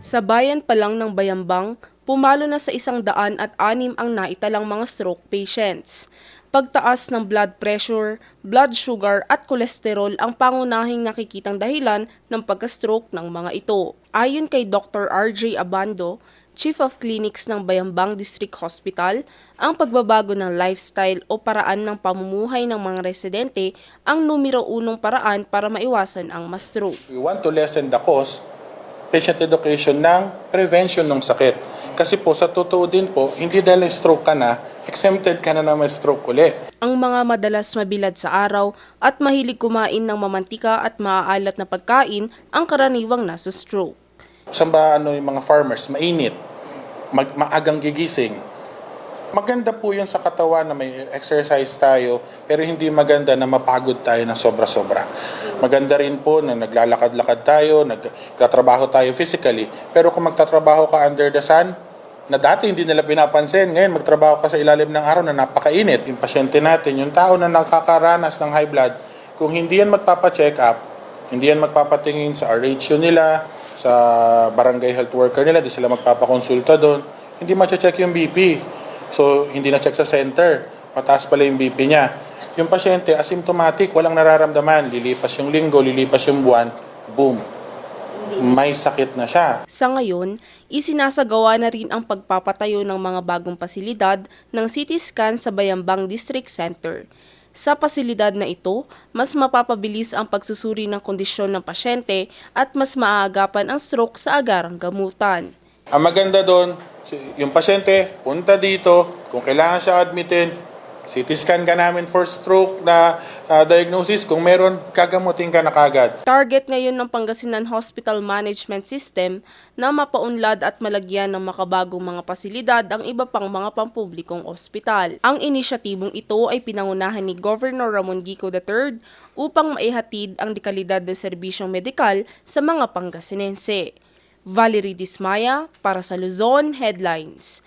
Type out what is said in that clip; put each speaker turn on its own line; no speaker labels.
Sa bayan pa lang ng Bayambang, pumalo na sa isang daan at anim ang naitalang mga stroke patients. Pagtaas ng blood pressure, blood sugar at kolesterol ang pangunahing nakikitang dahilan ng pagka-stroke ng mga ito. Ayon kay Dr. RJ Abando, Chief of Clinics ng Bayambang District Hospital, ang pagbabago ng lifestyle o paraan ng pamumuhay ng mga residente ang numero unong paraan para maiwasan ang ma-stroke.
We want to lessen the cost, patient education ng prevention ng sakit. Kasi po sa totoo din po, hindi dahil stroke ka na, exempted ka na na may stroke uli.
ang mga madalas mabilad sa araw at mahilig kumain ng mamantika at maaalat na pagkain ang karaniwang nasa stroke.
Saan ba ano yung mga farmers, mainit, mag, maagang gigising. Maganda po yun sa katawan na may exercise tayo, pero hindi maganda na mapagod tayo ng sobra-sobra. Maganda rin po na naglalakad-lakad tayo, nagtatrabaho tayo physically, pero kung magtatrabaho ka under the sun, na dati hindi nila pinapansin, ngayon magtrabaho ka sa ilalim ng araw na napakainit. Yung pasyente natin, yung tao na nakakaranas ng high blood, kung hindi yan magpapacheck up, hindi yan magpapatingin sa ratio nila, sa barangay health worker nila, di sila magpapakonsulta doon, hindi mache-check yung BP. So, hindi na-check sa center. Mataas pala yung BP niya. Yung pasyente, asymptomatic, walang nararamdaman. Lilipas yung linggo, lilipas yung buwan, boom. May sakit na siya.
Sa ngayon, isinasagawa na rin ang pagpapatayo ng mga bagong pasilidad ng CT scan sa Bayambang District Center. Sa pasilidad na ito, mas mapapabilis ang pagsusuri ng kondisyon ng pasyente at mas maaagapan ang stroke sa agarang gamutan.
Ang maganda doon, yung pasyente, punta dito, kung kailangan siya admitin, CT scan ka namin for stroke na ah, diagnosis. Kung meron, kagamutin ka na kagad.
Target ngayon ng Pangasinan Hospital Management System na mapaunlad at malagyan ng makabagong mga pasilidad ang iba pang mga pampublikong ospital. Ang inisyatibong ito ay pinangunahan ni Governor Ramon Gico III upang maihatid ang dekalidad ng serbisyong medikal sa mga Pangasinense. Valerie Dismaya para sa Luzon Headlines.